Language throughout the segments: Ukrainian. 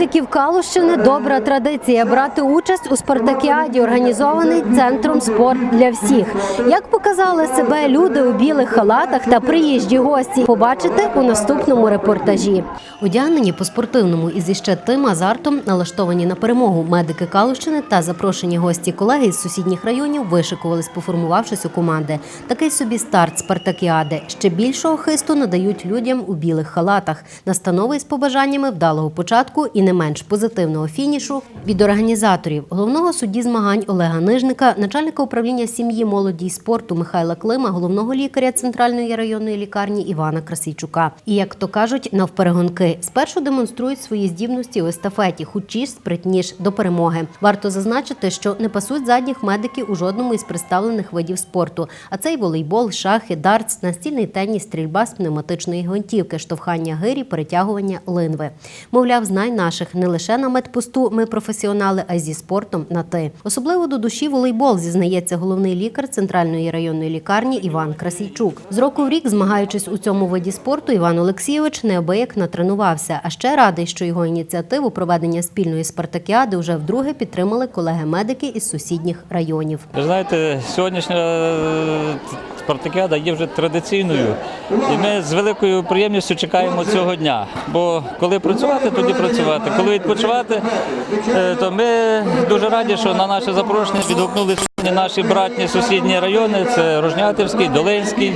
медиків Калущини добра традиція брати участь у спартакіаді, організований центром спорт для всіх. Як показали себе люди у білих халатах та приїжджі гості, побачите у наступному репортажі. Одягнені по спортивному і зі ще тим азартом, налаштовані на перемогу медики Калущини та запрошені гості колеги з сусідніх районів вишикувались, поформувавшись у команди. Такий собі старт спартакіади. Ще більшого хисту надають людям у білих халатах. Настанови з побажаннями вдалого початку і не менш позитивного фінішу від організаторів головного судді змагань Олега Нижника, начальника управління сім'ї, молоді й спорту Михайла Клима, головного лікаря центральної районної лікарні Івана Красійчука. І як то кажуть, навперегонки спершу демонструють свої здібності у естафеті, худшіш, спритніш до перемоги. Варто зазначити, що не пасуть задніх медиків у жодному із представлених видів спорту. А це й волейбол, шахи, дартс, настільний теніс, стрільба з пневматичної гвинтівки, штовхання гирі, перетягування линви. Мовляв, знай наших не лише на медпосту ми професіонали, а й зі спортом на ти. Особливо до душі волейбол зізнається головний лікар центральної районної лікарні Іван Красійчук. З року в рік, змагаючись у цьому виді спорту, Іван Олексійович неабияк натренувався. А ще радий, що його ініціативу проведення спільної спартакіади вже вдруге підтримали колеги-медики із сусідніх районів. Ви знаєте, сьогоднішня е, спартакіада є вже традиційною, і ми з великою приємністю чекаємо цього дня. Бо коли працювати, тоді працювати. Коли відпочивати, е, то ми дуже раді, що на наше запрошення відгукнулися наші братні сусідні райони. Це Рожнятівський, Долинський,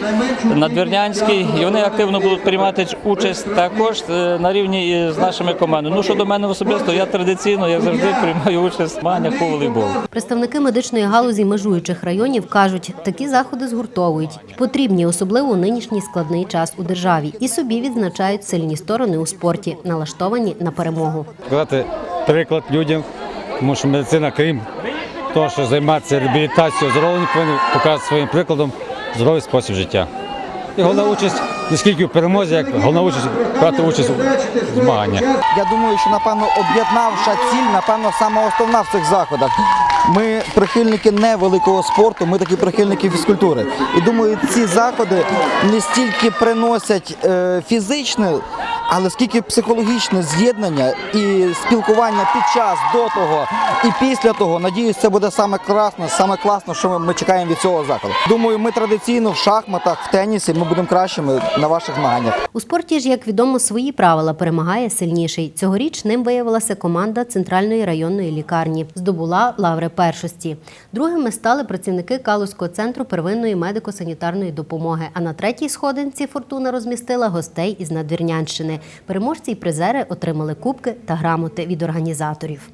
Надвірнянський. І вони активно будуть приймати участь також е, на рівні з нашими командами. Ну щодо мене особисто, я традиційно, як завжди, приймаю участь в змаганнях по волейболу. Представники медичної галузі межуючих районів кажуть, такі заходи згуртовують, потрібні особливо у нинішній складний час у державі, і собі відзначають сильні сторони у спорті, налаштовані на перемогу. приклад людям, тому що медицина, крім того, що займатися реабілітацією здоров'я, повинна показати своїм прикладом здоровий спосіб життя. І головна участь не скільки в перемозі, як головна участь брати участь у змаганнях. Я думаю, що напевно об'єднавша ціль, напевно, саме основна в цих заходах. Ми прихильники не великого спорту, ми такі прихильники фізкультури. І думаю, ці заходи не стільки приносять е, фізичне, але скільки психологічне з'єднання і спілкування під час до того і після того. Надіюсь, це буде саме красно, саме класно, що ми, чекаємо від цього заходу. Думаю, ми традиційно в шахматах, в тенісі ми будемо кращими на ваших змаганнях. У спорті ж, як відомо, свої правила перемагає сильніший. Цьогоріч ним виявилася команда центральної районної лікарні. Здобула лаври першості. Другими стали працівники Калузького центру первинної медико-санітарної допомоги. А на третій сходинці фортуна розмістила гостей із Надвірнянщини. Переможці й призери отримали кубки та грамоти від організаторів.